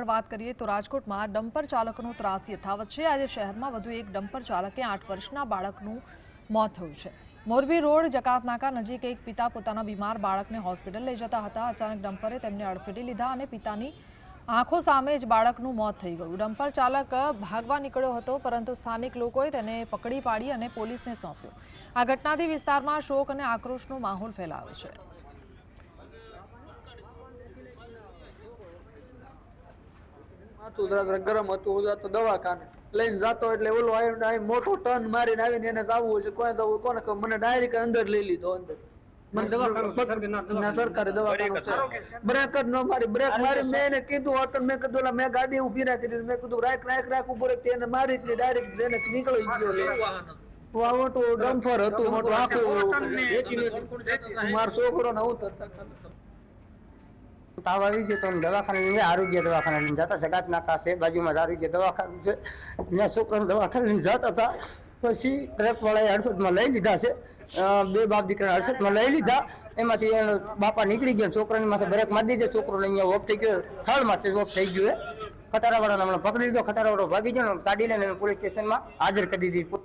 આગળ વાત કરીએ તો રાજકોટમાં ડમ્પર ચાલકનો ત્રાસ યથાવત છે. આજે શહેરમાં વધુ એક ડમ્પર ચાલકે આઠ વર્ષના બાળકનું મોત થયું છે. મોરબી રોડ, જકાતનાકા નજીક એક પિતા પોતાના બીમાર બાળકને હોસ્પિટલ લઈ જતા હતા. અચાનક ડમ્પરે તેમને અડફેટી લીધા અને પિતાની આંખો સામે જ બાળકનું મોત થઈ ગયું. ડમ્પર ચાલક ભાગવા નીકળ્યો હતો, પરંતુ સ્થાનિક લોકોએ તેને પકડી પાડી અને પોલીસને સોંપ્યો. આ ઘટનાથી વિસ્તારમાં શોક અને આક્રોશનો માહોલ ફેલાયો છે. માથું જરા ગરમ હતું હું જતો દવાખાને લઈને જતો એટલે ઓલો આવીને મોટો ટર્ન મારીને આવીને એને જવું છે કોઈ જવું કોને મને ડાયરેક્ટ અંદર લઈ લીધો અંદર. દવાખાનું મારી બ્રેક મારી મેં કીધું હતું મેં કીધું મેં ગાડી ઊભી રાખી મેં કીધું રાખ રાખ રાખ ઊભો રહી. એને મારી ડાયરેક્ટ એને નીકળી ગયો આ ડમ્ફર હતું મોટું આખું મારો છોકરો ને હું થતા તાવ આવી ગયો તો દવાખાને લઈને આરોગ્ય દવાખાને લઈને જતા જગાત નાકા છે, બાજુમાં આરોગ્ય દવાખાનું છે. ત્યાં છોકરાને દવાખાને લઈને જતા હતા. પછી ટ્રકવાળાએ હડફટમાં લઈ લીધા છે. બે બાપ દીકરા હડફટમાં લઈ લીધા. એમાંથી એનો બાપા નીકળી ગયા છોકરાની માથે બ્રેક મારી દીધો. છોકરો અહીંયા ઓફ થઈ ગયો. થર્ડ માથે ઓફ થઈ ગયો ખટારાવાળાને હમણાં પકડી લીધો. ખટારાવાળો ભાગી ગયો કાઢીને પોલીસ સ્ટેશનમાં હાજર કરી દીધી.